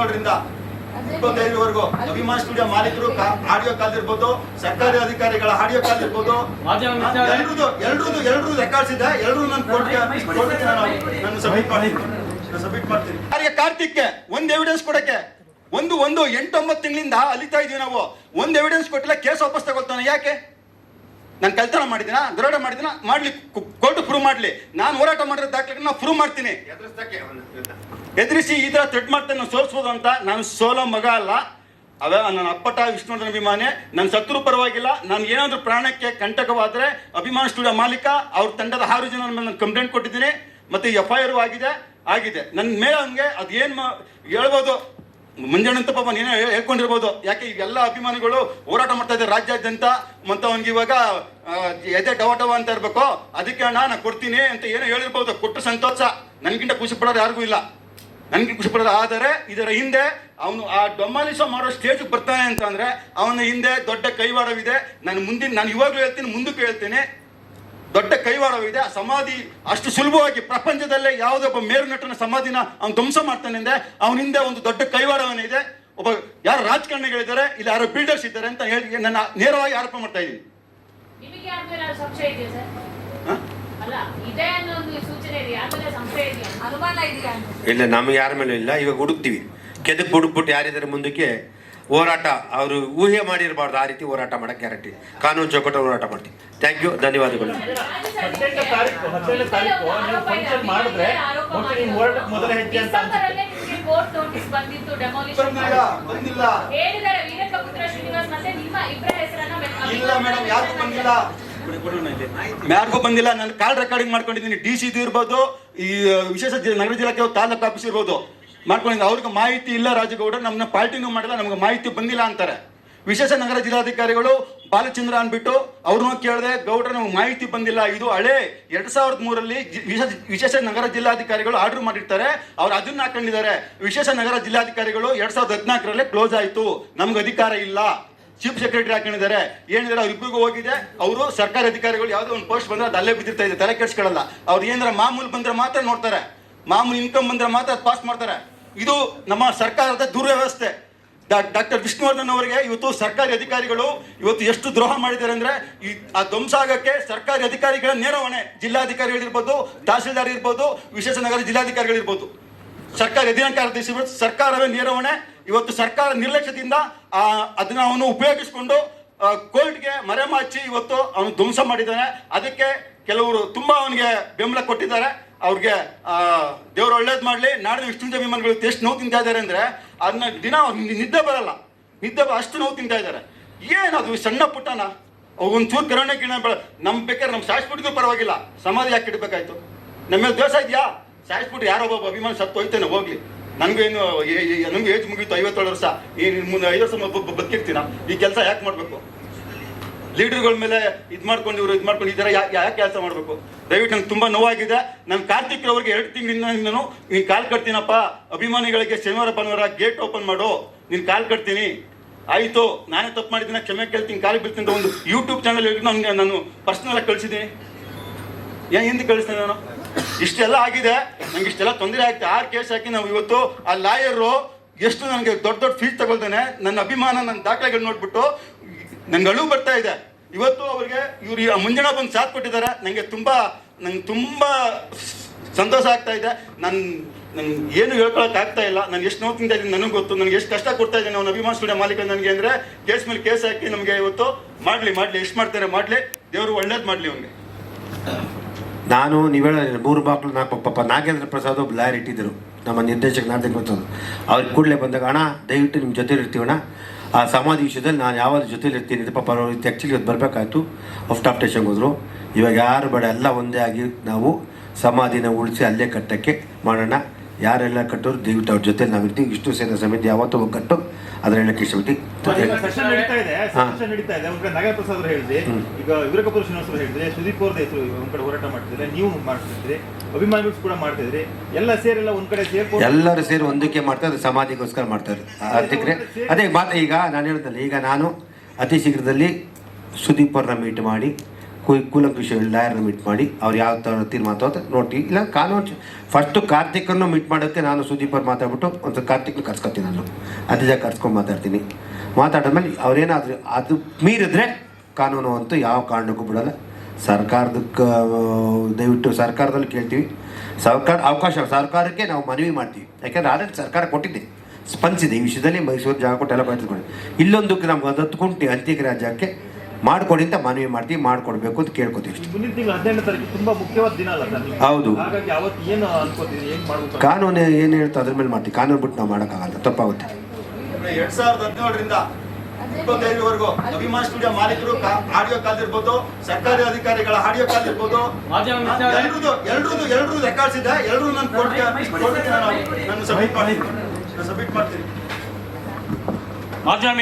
ಹದಿನೇಳರಿಂದ ಇಪ್ಪತ್ತೈದರವರೆಗೂ ಅಭಿಮಾನ ಸ್ಟುಡಿಯೋ ಮಾಲೀಕರು ಆಡಿಯೋ ಕಾಲ್ ಇರ್ಬೋದು ಸರ್ಕಾರಿ ಅಧಿಕಾರಿಗಳ ಆಡಿಯೋ ಕಾಲ್ ಇರ್ಬೋದು ಮಾಧ್ಯಮ ಎಲ್ರೂ ಎಲ್ರದ್ದು ಎಲ್ರದ್ದು ಎಲ್ರದ್ದು ರೆಕಾರ್ಡ್ಸ್ ಇದೆ ಎಲ್ರೂ ನನ್ನ ಕೋರ್ಟ್ಗೆ ನಾನು ನಾನು ಸಬ್ಮಿಟ್ ಮಾಡ್ತೀನಿ. ಸಬ್ಮಿಟ್ ಮಾಡ್ತೀನಿ. ಯಾರಿಗೆ ಕಾರ್ತಿಕ್ಗೆ ಒಂದು ಎವಿಡೆನ್ಸ್ ಕೊಡಕ್ಕೆ. ಒಂದು ಒಂದು ಎಂಟೊಂಬತ್ತು ತಿಂಗಳಿಂದ ಅಲಿತಾ ಇದೀವಿ ನಾವು. ಒಂದು ಎವಿಡೆನ್ಸ್ ಕೊಟ್ಟಿಲ್ಲ ಕೇಸ್ ವಾಪಸ್ ತಗೊಳ್ತಾನೆ. ಯಾಕೆ? ನಾನು ಕಳ್ತನ ಮಾಡಿದಿನ ಗರೋಡ ಮಾಡಿದಿನ ಮಾಡ್ಲಿ ಕೋರ್ಟ್ ಪ್ರೂವ್ ಮಾಡ್ಲಿ. ನಾನು ಹೋರಾಟ ಮಾಡಿರೋ ದಾಖಲೆ ನಾನು ಪ್ರೂವ್ ಮಾಡ್ತೀನಿ. ಎದುರಿಸಿ ಈ ಥರ ಥ್ರೆಟ್ ಮಾಡ್ತೇನೆ ನಾನು ಸೋಲಿಸ್ಬೋದು ಅಂತ ನಾನು ಸೋಲೋ ಮಗ ಅಲ್ಲ. ಅವ ನನ್ನ ಅಪ್ಪಟ ವಿಷ್ಣುವರ್ಧನ ಅಭಿಮಾನಿ. ನನ್ನ ಶತ್ರು ಪರವಾಗಿಲ್ಲ. ನಾನು ಏನಾದರೂ ಪ್ರಾಣಕ್ಕೆ ಕಂಟಕವಾದರೆ ಅಭಿಮಾನ ಸ್ಟುಡಿಯೋ ಮಾಲೀಕ ಅವ್ರ ತಂಡದ ಆರು ಜನ ನಾನು ಕಂಪ್ಲೇಂಟ್ ಕೊಟ್ಟಿದ್ದೀನಿ. ಮತ್ತೆ ಎಫ್ ಐ ಆರ್ ಆಗಿದೆ ಆಗಿದೆ. ನನ್ನ ಮೇಲೆ ಹಂಗೆ ಅದೇನು ಮಾ ಹೇಳ್ಬೋದು. ಮಂಜಣ್ಣಂತ ಪಾಪ ನೀನೇ ಹೇಳ್- ಹೇಳ್ಕೊಂಡಿರ್ಬೋದು. ಯಾಕೆ ಇವೆಲ್ಲ ಅಭಿಮಾನಿಗಳು ಹೋರಾಟ ಮಾಡ್ತಾ ಇದ್ದಾರೆ ರಾಜ್ಯಾದ್ಯಂತ ಮತ್ತೆ ಅವ್ನಿಗೆ ಇವಾಗ ಎದೆ ಡವಟವ ಅಂತ ಇರ್ಬೇಕು. ಅದಕ್ಕೆ ಅಣ್ಣ, ನಾನು ಕೊಡ್ತೀನಿ ಅಂತ ಏನೋ ಹೇಳಿರ್ಬೋದು. ಕೊಟ್ಟು ಸಂತೋಷ. ನನ್ಗಿಂತ ಖುಷಿ ಪಡೋರು ಯಾರಿಗೂ ಇಲ್ಲ. ನನಗೆ ಖುಷಿ ಪಡೋದು ಆದರೆ ಇದರ ಹಿಂದೆ ಅವನು ಆ ಡೊಮಾಲಿಸ ಮಾಡೋ ಸ್ಟೇಜ್ ಬರ್ತಾನೆ ಅಂತ ಅಂದ್ರೆ ಅವನ ಹಿಂದೆ ದೊಡ್ಡ ಕೈವಾಡವಿದೆ. ನಾನು ಮುಂದಿನ ನಾನು ಇವಾಗಲೂ ಹೇಳ್ತೀನಿ, ಮುಂದಕ್ಕೂ ಹೇಳ್ತೀನಿ. ದೊಡ್ಡ ಕೈವಾಡವಿದೆ. ಆ ಸಮಾಧಿ ಅಷ್ಟು ಸುಲಭವಾಗಿ ಪ್ರಪಂಚದಲ್ಲೇ ಯಾವುದೇ ಒಬ್ಬ ಮೇರುನಟನ ಸಮಾಧಿನ ಅವ್ನು ಧ್ವಂಸ ಮಾಡ್ತಾನೆ ಅಂದ್ರೆ ಅವನ ಹಿಂದೆ ಒಂದು ದೊಡ್ಡ ಕೈವಾಡವನಿದೆ. ಒಬ್ಬ ಯಾರು ರಾಜಕಾರಣಿಗಳಿದ್ದಾರೆ ಇಲ್ಲ ಯಾರು ಬಿಲ್ಡರ್ಸ್ ಇದ್ದಾರೆ ಅಂತ ಹೇಳಿ ನನ್ನ ನೇರವಾಗಿ ಆರೋಪ ಮಾಡ್ತಾ ಇದ್ದೀನಿ. ನಿಮಗೆ ಯಾರ ಮೇಲೆ ಇದೆಯಾ ಸರ್? ಅಲ್ಲ ಇದೆ ಅನ್ನೋ ಒಂದು ಸೂಚನೆ ಇದೆ. ಯಾರ ಮೇಲೆ ಇದೆಯಾ? ಅನುಮಾನ ಇದೆಯಾ? ಅಂತ ಇಲ್ಲ ನಮಗೆ ಯಾರ ಮೇಲೂ ಇಲ್ಲ. ಇವಾಗ ಹುಡುಕ್ತೀವಿ. ಕೆದಕ್ ಹುಡುಕ್ಬಿಟ್ಟು ಯಾರಿದ್ದಾರೆ ಮುಂದಕ್ಕೆ? ಹೋರಾಟ ಅವರು ಊಹೆ ಮಾಡಿರಬಾರ್ದು. ಆ ರೀತಿ ಹೋರಾಟ ಮಾಡಕ್ಕೆ ಗ್ಯಾರಂಟಿ ಕಾನೂನು ಚೌಕಟ್ಟು ಹೋರಾಟ ಮಾಡ್ತೀವಿ. ಥ್ಯಾಂಕ್ ಯು ಧನ್ಯವಾದಗಳು. ಯಾರಿಗೂ ಬಂದಿಲ್ಲ. ಯಾರಿಗೂ ಬಂದಿಲ್ಲ ನಾನು ಕಾಲ್ ರೆಕಾರ್ಡಿಂಗ್ ಮಾಡ್ಕೊಂಡಿದ್ದೀನಿ. ಡಿ ಸಿ ಇರ್ಬೋದು ಈ ವಿಶೇಷ ನಗರ ಜಿಲ್ಲಾಕ್ಕೆ ತಾಲೂಕು ಆಫೀಸ್ ಇರ್ಬೋದು. ಮಾಡ್ಕೊಂಡಿದ್ದೀನಿ. ಅವ್ರಿಗೆ ಮಾಹಿತಿ ಇಲ್ಲ ರಾಜಗೌಡ ನಮ್ಮನ್ನ ಪಾರ್ಟಿನೂ ಮಾಡಿಲ್ಲ ನಮ್ಗೆ ಮಾಹಿತಿ ಬಂದಿಲ್ಲ ಅಂತಾರೆ. ವಿಶೇಷ ನಗರ ಜಿಲ್ಲಾಧಿಕಾರಿಗಳು ಬಾಲಚಂದ್ರ ಅಂದ್ಬಿಟ್ಟು ಅವ್ರನ್ನೂ ಕೇಳಿದೆ, ಗೌಡ್ರ ನಮ್ಗೆ ಮಾಹಿತಿ ಬಂದಿಲ್ಲ, ಇದು ಹಳೆ ಎರಡ್ ಸಾವಿರದ ಮೂರಲ್ಲಿ ವಿಶೇಷ ನಗರ ಜಿಲ್ಲಾಧಿಕಾರಿಗಳು ಆರ್ಡರ್ ಮಾಡಿರ್ತಾರೆ, ಅವ್ರು ಅದನ್ನ ಹಾಕೊಂಡಿದ್ದಾರೆ. ವಿಶೇಷ ನಗರ ಜಿಲ್ಲಾಧಿಕಾರಿಗಳು ಎರಡ್ ಸಾವಿರದ ಹದಿನಾಲ್ಕರಲ್ಲೇ ಕ್ಲೋಸ್ ಆಯ್ತು, ನಮ್ಗೆ ಅಧಿಕಾರ ಇಲ್ಲ. ಚೀಫ್ ಸೆಕ್ರೆಟರಿ ಹಾಕೊಂಡಿದ್ದಾರೆ. ಏನಿದ್ದಾರೆ ಅವ್ರಿಬ್ರಿಗೂ ಹೋಗಿದೆ, ಅವರು ಸರ್ಕಾರಿ ಅಧಿಕಾರಿಗಳು ಯಾವುದೋ ಒಂದು ಪೋಸ್ಟ್ ಬಂದ್ರೆ ಅದು ಅಲ್ಲೇ ಬಿದ್ದಿರ್ತಾ ಇದೆ, ತಲೆ ಕೆಡ್ಸ್ಕೊಳ್ಳಲ್ಲ ಅವ್ರು ಏನಾರ ಮಾಮೂಲು ಬಂದ್ರೆ ಮಾತ್ರ ನೋಡ್ತಾರೆ. ಮಾಮೂಲು ಇನ್ಕಮ್ ಬಂದ್ರೆ ಮಾತ್ರ ಪಾಸ್ ಮಾಡ್ತಾರೆ. ಇದು ನಮ್ಮ ಸರ್ಕಾರದ ದುರ್ವ್ಯವಸ್ಥೆ. ಡಾಕ್ಟರ್ ವಿಷ್ಣುವರ್ಧನ್ ಅವರಿಗೆ ಇವತ್ತು ಸರ್ಕಾರಿ ಅಧಿಕಾರಿಗಳು ಇವತ್ತು ಎಷ್ಟು ದ್ರೋಹ ಮಾಡಿದ್ದಾರೆ ಅಂದ್ರೆ ಈ ಆ ಧ್ವಂಸ ಆಗಕ್ಕೆ ಸರ್ಕಾರಿ ಅಧಿಕಾರಿಗಳ ನೇರ ಹೊಣೆ ಜಿಲ್ಲಾಧಿಕಾರಿಗಳಿರ್ಬೋದು ತಹಸೀಲ್ದಾರ್ ಇರ್ಬೋದು ವಿಶೇಷ ನಗರ ಜಿಲ್ಲಾಧಿಕಾರಿಗಳಿರ್ಬೋದು. ಸರ್ಕಾರಿ ಅಧೀನಕಾರದರ್ಶಿ ಸರ್ಕಾರವೇ ನೇರ ಇವತ್ತು ಸರ್ಕಾರ ನಿರ್ಲಕ್ಷ್ಯದಿಂದ ಆ, ಅದನ್ನ ಅವನು ಉಪಯೋಗಿಸಿಕೊಂಡು ಕೋರ್ಟ್ಗೆ ಮರೆಮಾಚಿ ಇವತ್ತು ಅವನು ಧ್ವಂಸ ಮಾಡಿದ್ದಾನೆ. ಅದಕ್ಕೆ ಕೆಲವರು ತುಂಬಾ ಅವನಿಗೆ ಬೆಂಬಲ ಕೊಟ್ಟಿದ್ದಾರೆ. ಅವ್ರಿಗೆ ದೇವ್ರು ಒಳ್ಳೇದು ಮಾಡಲಿ ನಾಡಿನ ವಿಷ್ಣು ವಿಮಾನಗಳು ಎಷ್ಟು ನೋವು ತಿಂತಾ ಇದ್ದಾರೆ ಅಂದ್ರೆ ಅದನ್ನ ದಿನ ನಿದ್ದೆ ಬರಲ್ಲ. ನಿದ್ದೆ ಅಷ್ಟು ನೋವು ತಿಂತಾ ಇದ್ದಾರೆ ಏನದು ಸಣ್ಣ ಪುಟ್ಟನ ಒಂಚೂರು ಕರುಣೆ ಗಿಣ ಬೆಳ ನಮ್ ಬೇಕಾದ್ರೆ ನಮ್ಮ ಸಾಯಿಸ್ಬಿಟ್ಟಿದ್ರು ಪರವಾಗಿಲ್ಲ. ಸಮಾಧಿ ಯಾಕೆ ಇಡಬೇಕಾಯ್ತು. ನಮ್ಮ ಮೇಲೆ ದೋಷ ಇದೆಯಾ? ಸಾಯಿಸ್ಬಿಟ್ಟು ಯಾರೋ ಒಬ್ಬ ಅಭಿಮಾನ ಸತ್ತು ಹೋಯ್ತೇನೆ, ಹೋಗ್ಲಿ. ನನಗೇನು ನಮ್ಗೆ ಏಜ್ ಮುಗೀತು ಐವತ್ತೇಳು ವರ್ಷ. ಈ ಮುಂದೆ ಐದು ವರ್ಷ ಬದುಕಿರ್ತೀನ? ಈ ಕೆಲಸ ಯಾಕೆ ಮಾಡಬೇಕು? ಲೀಡರ್ಗಳ ಮೇಲೆ ಇದು ಮಾಡ್ಕೊಂಡು, ಇವರು ಇದು ಮಾಡ್ಕೊಂಡು, ಈ ಥರ ಯಾ- ಯಾಕೆ ಕೆಲಸ ಮಾಡಬೇಕು? ದಯವಿಟ್ಟು ನಂಗೆ ತುಂಬ ನೋವಾಗಿದೆ. ನಾನು ಕಾರ್ತಿಕ್ ಅವ್ರಿಗೆ ಎರಡು ತಿಂಗಳಿಂದ ನಾನು ನೀನು ಕಾಲ್ ಕಟ್ತೀನಪ್ಪ. ಅಭಿಮಾನಿಗಳಿಗೆ ಶನಿವಾರ ಭಾನುವಾರ ಗೇಟ್ ಓಪನ್ ಮಾಡು. ನೀನು ಕಾಲ್ ಕಟ್ತೀನಿ. ಆಯಿತು, ನಾನೇ ತಪ್ಪು ಮಾಡಿದ್ದೀನಿ. ಕ್ಷಮೆ ಕೇಳ್ತೀನಿ. ಕಾಲಿಗೆ ಬೀಳ್ತೀನಿ ಅಂತ ಒಂದು ಯೂಟ್ಯೂಬ್ ಚಾನಲ್ ನನಗೆ ನಾನು ಪರ್ಸ್ನಲ್ ಆಗಿ ಕಳಿಸಿದ್ದೀನಿ. ಏನ್ ಹಿಂದೆ ಕಳಿಸ್ತೇನೆ ನಾನು? ಇಷ್ಟೆಲ್ಲ ಆಗಿದೆ. ನಂಗೆ ಇಷ್ಟೆಲ್ಲ ತೊಂದರೆ ಆಗ್ತದೆ ಆರು ಕೇಸ್ ಹಾಕಿ ನಾವು ಇವತ್ತು ಆ ಲಾಯರು ಎಷ್ಟು ನನಗೆ ದೊಡ್ಡ ದೊಡ್ಡ ಫೀಸ್ ತಗೊಳ್ತಾನೆ ನನ್ನ ಅಭಿಮಾನ ನನ್ನ ದಾಖಲೆಗಳು ನೋಡ್ಬಿಟ್ಟು ನಂಗೆ ಅಳು ಬರ್ತಾ ಇದೆ. ಇವತ್ತು ಅವರಿಗೆ ಇವ್ರು ಮುಂಜಾನೆ ಬಂದು ಸಾಥ್ ಕೊಟ್ಟಿದ್ದಾರೆ. ನನಗೆ ತುಂಬ, ನಂಗೆ ತುಂಬ ಸಂತೋಷ ಆಗ್ತಾ ಇದೆ. ನಾನು ನನ್ಗೆ ಏನು ಹೇಳ್ಕೊಳಕ್ ಆಗ್ತಾ ಇಲ್ಲ. ನಾನು ಎಷ್ಟು ನೋವು ಇದ್ದೀನಿ ನನಗೆ ಗೊತ್ತು. ನನಗೆ ಎಷ್ಟು ಕಷ್ಟ ಕೊಡ್ತಾ ಇದ್ದೀನಿ ಅವ್ನು ಅಭಿಮಾನ ಸ್ಟುಡಿಯೋ ಮಾಲೀಕ ನನಗೆ ಅಂದರೆ, ಕೇಸ್ ಮೇಲೆ ಕೇಸ್ ಹಾಕಿ ನಮಗೆ ಇವತ್ತು ಮಾಡಲಿ ಮಾಡಲಿ, ಎಷ್ಟು ಮಾಡ್ತಾರೆ ಮಾಡಲಿ. ದೇವರು ಒಳ್ಳೇದು ಮಾಡಲಿ ಅವ್ನಿಗೆ. ನಾನು ನೀವು ಮೂರು ಬಾಕ್ಲು ನಾಲ್ಕು, ಪಾಪ ನಾಗೇಂದ್ರ ಪ್ರಸಾದ್ ಒಬ್ಬ ಲಾಯರ್ ಇಟ್ಟಿದ್ದರು ನಮ್ಮ ನಿರ್ದೇಶಕ ನಾನು ಗೊತ್ತದು ಅವ್ರಿಗೆ ಕೂಡಲೇ ಬಂದಾಗ, ಅಣ್ಣ, ದಯವಿಟ್ಟು ನಿಮ್ಮ ಜೊತೆ ಇರ್ತೀವಣ್ಣ. ಆ ಸಮಾಧಿ ವಿಷಯದಲ್ಲಿ ನಾನು ಯಾವಾಗ ಜೊತೆಲಿ ಇರ್ತೀನಿ ಅಂತ ಪಾಪ ಅವ್ರು ಆ್ಯಕ್ಚುಲಿ ಇವತ್ತು ಬರಬೇಕಾಯ್ತು. ಆಫ್ ಆಫ್ ಟೇಷನ್ಗೆ ಹೋದರು. ಇವಾಗ ಯಾರು ಬೇಡ, ಎಲ್ಲ ಒಂದೇ ಆಗಿ ನಾವು ಸಮಾಧಿನ ಉಳಿಸಿ ಅಲ್ಲೇ ಕಟ್ಟಕ್ಕೆ ಮಾಡೋಣ. ಯಾರೆಲ್ಲ ಕಟ್ಟೋರು ದಯವಿಟ್ಟು ಅವ್ರ ಜೊತೆ ನಾವು ಇರ್ತೀವಿ. ಇಷ್ಟು ಸೇನಾ ಸಮಿತಿ ಯಾವತ್ತೂ ಕಟ್ಟೋ ಅದರ ಹೇಳಕ್ಕೆ ಇಷ್ಟಪಟ್ಟು ಈಗ ಸೆಷನ್ ನಡೀತಾ ಇದೆ. ಸೆಷನ್ ನಡೀತಾ ಇದೆ. ಒಂದ್ ಕಡೆ ನಾಗರ ಪ್ರಸಾದ್ ಹೇಳಿದ್ರಿ. ಈಗ ವೀರಕಪುರ ಶ್ರೀನಿವಾಸ ಹೇಳಿದ್ರೆ. ಸುದೀಪ್ ಅವ್ರದ ಹೆಸರು ಒಂದ್ ಕಡೆ ಹೋರಾಟ ಮಾಡ್ತಿದ್ರೆ ನೀವು ಮಾಡ್ತಿದ್ರಿ. ಅಭಿಮಾನಿಗಳು ಕೂಡ ಮಾಡ್ತಿದ್ರಿ. ಎಲ್ಲ ಸೇರೆಲ್ಲ ಒಂದ್ ಕಡೆ ಸೇರ್ಕೊಂಡು ಎಲ್ಲರೂ ಸೇರಿ ಒಂದಕ್ಕೆ ಮಾಡ್ತಾರೆ ಸಮಾಧಿಗೋಸ್ಕರ ಮಾಡ್ತಾರೆ ಅದಕ್ಕೆ ಅದೇ ಮಾತು ಈಗ ನಾನು ಹೇಳ್ದಲ್ಲ ಈಗ ನಾನು ಅತಿ ಶೀಘ್ರದಲ್ಲಿ ಸುದೀಪ್ ಅವ್ರನ್ನ ಮೀಟ್ ಮಾಡಿ ಕು- ಕೂಲಂಕುಷ ಲಾಯರ್ನ ಮೀಟ್ ಮಾಡಿ ಅವ್ರು ಯಾವ ಥರ ತೀರ್ಮಾನ ತಗೋತ ನೋಡಿ, ಇಲ್ಲ, ಕಾನೂನು ಫಸ್ಟು ಕಾರ್ತಿಕನ್ನು ಮೀಟ್ ಮಾಡೋಕ್ಕೆ ನಾನು ಸುದೀಪ್ ಅವ್ರು ಮಾತಾಡ್ಬಿಟ್ಟು ಒಂದು ಕಾರ್ತಿಕ್ನ ಕರ್ಸ್ಕೊತೀನಿ ನಾನು. ಅದಿಜ ಕರ್ಸ್ಕೊಂಡು ಮಾತಾಡ್ತೀನಿ. ಮಾತಾಡಿದ್ಮೇಲೆ ಅವ್ರೇನಾದರೂ ಅದು ಮೀರಿದ್ರೆ ಕಾನೂನು ಅಂತೂ ಯಾವ ಕಾರಣಕ್ಕೂ ಬಿಡೋಲ್ಲ. ಸರ್ಕಾರದಕ್ಕೆ ದಯವಿಟ್ಟು ಸರ್ಕಾರದಲ್ಲಿ ಕೇಳ್ತೀವಿ. ಸರ್ಕಾರ, ಅವಕಾಶ, ಸರ್ಕಾರಕ್ಕೆ ನಾವು ಮನವಿ ಮಾಡ್ತೀವಿ. ಯಾಕೆಂದರೆ ಆಲ್ರೆಡಿ ಸರ್ಕಾರ ಕೊಟ್ಟಿದೆ. ಸ್ಪಂದಿಸಿದೆ. ಈ ವಿಷಯದಲ್ಲಿ ಮೈಸೂರು ಜಾಗ ಕೊಟ್ಟೆಲ್ಲ ಬಯಸ್ಕೊಂಡು ಇಲ್ಲೊಂದಕ್ಕೆ ಇಲ್ಲೊಂದು ನಮ್ಗೆ ಅದು ಹತ್ತು ಕುಂಟೆ ರಾಜ್ಯಕ್ಕೆ ಮಾಡಿಕೊಡಿ ಅಂತ ಮನವಿ ಮಾಡ್ತೀವಿ ಮಾಡಿಕೊಡ್ಬೇಕು ಅಂತ ಕೇಳ್ಕೊತೀವಿ ಹೌದು. ಹಾಗಾಗಿ ಅವತ್ತು ಏನು ಅನ್ಕೋತೀರಿ ಏನ್ ಮಾಡ್ಬೇಕು ಕಾನೂನು ಏನು ಹೇಳ್ತಾ ಅದ್ರ ಮೇಲೆ ಮಾಡ್ತೀವಿ ಕಾನೂನು ಬಿಟ್ಟು ನಾವು ಮಾಡೋಕ್ಕಾಗಲ್ಲ ತಪ್ಪಾಗುತ್ತೆ. ಎರಡ್ ಸಾವಿರದ ಹದಿನೇಳರಿಂದ ಇಪ್ಪತ್ತೈದರವರೆಗೂ ಅಭಿಮಾನ್ ಸ್ಟುಡಿಯೋ ಮಾಲೀಕರು ಆಡಿಯೋ ಕಾಲ್ ಇರ್ಬೋದು ಸರ್ಕಾರಿ ಅಧಿಕಾರಿಗಳ ಆಡಿಯೋ ಕಾಲ್ ಇರ್ಬೋದು ಎಲ್ರದ್ದು ಎಲ್ರದ್ದು ರೆಕಾರ್ಡ್ಸ್ ಇದೆ ಎಲ್ರು ನನ್ನ ಕೋರ್ಟ್ಗೆ ನಾನು. ಸಬ್ಮಿಟ್ ಮಾಡ್ತೀನಿ. ಸಬ್ಮಿಟ್ ಮಾಡ್ತೀನಿ. ಮಾಧ್ಯಮ